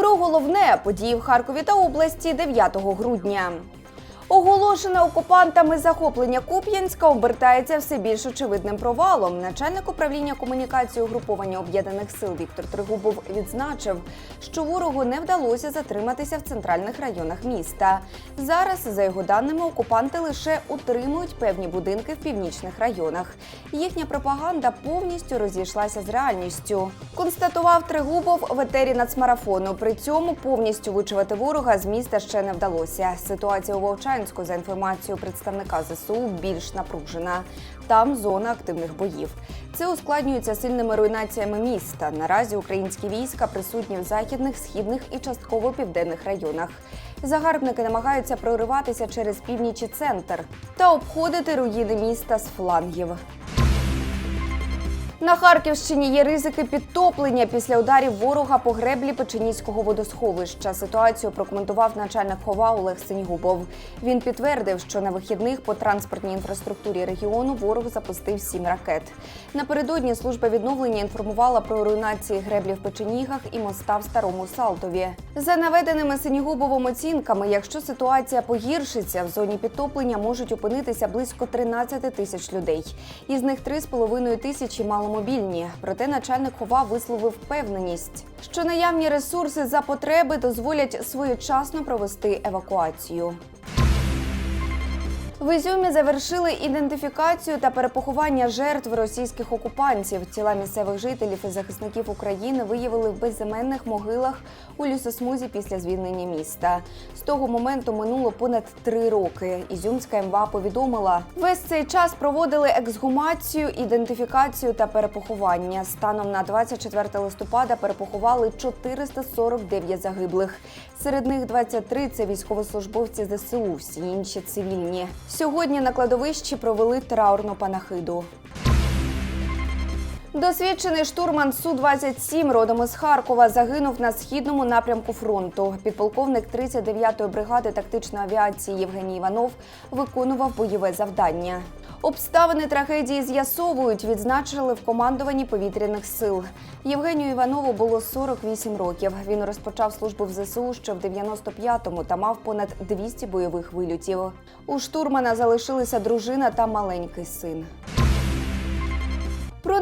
Про головне події в Харкові та області 9 грудня. Оголошене окупантами захоплення Куп'янська обертається все більш очевидним провалом. Начальник управління комунікації угруповання об'єднаних сил Віктор Тригубов відзначив, що ворогу не вдалося затриматися в центральних районах міста. Зараз, за його даними, окупанти лише утримують певні будинки в північних районах. Їхня пропаганда повністю розійшлася з реальністю. Констатував Тригубов в етері нацмарафону. При цьому повністю вичувати ворога з міста ще не вдалося. Ситуація у Вовчанську, за інформацією представника ЗСУ, більш напружена. Там зона активних боїв. Це ускладнюється сильними руйнаціями міста. Наразі українські війська присутні в західних, східних і частково південних районах. Загарбники намагаються прориватися через північ і центр та обходити руїни міста з флангів. На Харківщині є ризики підтоплення після ударів ворога по греблі Печеніського водосховища. Ситуацію прокоментував начальник хова Олег Синігубов. Він підтвердив, що на вихідних по транспортній інфраструктурі регіону ворог запустив сім ракет. Напередодні служба відновлення інформувала про руйнації греблі в Печенігах і моста в Старому Салтові. За наведеними Синігубовим оцінками, якщо ситуація погіршиться, в зоні підтоплення можуть опинитися близько 13 тисяч людей. Із них 3,5 тисячі маломобільні. Проте начальник хова висловив впевненість, що наявні ресурси за потреби дозволять своєчасно провести евакуацію. В Ізюмі завершили ідентифікацію та перепоховання жертв російських окупантів. Тіла місцевих жителів і захисників України виявили в безіменних могилах у лісосмузі після звільнення міста. З того моменту минуло понад три роки. Ізюмська МВА повідомила, весь цей час проводили ексгумацію, ідентифікацію та перепоховання. Станом на 24 листопада перепоховали 449 загиблих. Серед них 23 – це військовослужбовці ЗСУ, всі інші цивільні. Сьогодні на кладовищі провели траурну панахиду. Досвідчений штурман Су-27 родом із Харкова загинув на східному напрямку фронту. Підполковник 39-ї бригади тактичної авіації Євгеній Іванов виконував бойове завдання. Обставини трагедії з'ясовують, відзначили в командуванні повітряних сил. Євгенію Іванову було 48 років. Він розпочав службу в ЗСУ ще в 95-му та мав понад 200 бойових вильотів. У штурмана залишилися дружина та маленький син.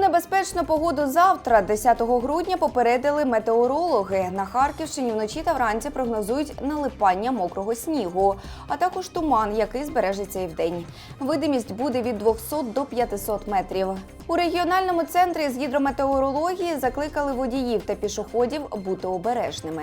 Небезпечну погоду завтра, 10 грудня, попередили метеорологи. На Харківщині вночі та вранці прогнозують налипання мокрого снігу, а також туман, який збережеться і вдень. Видимість буде від 200 до 500 метрів. У регіональному центрі з гідрометеорології закликали водіїв та пішоходів бути обережними.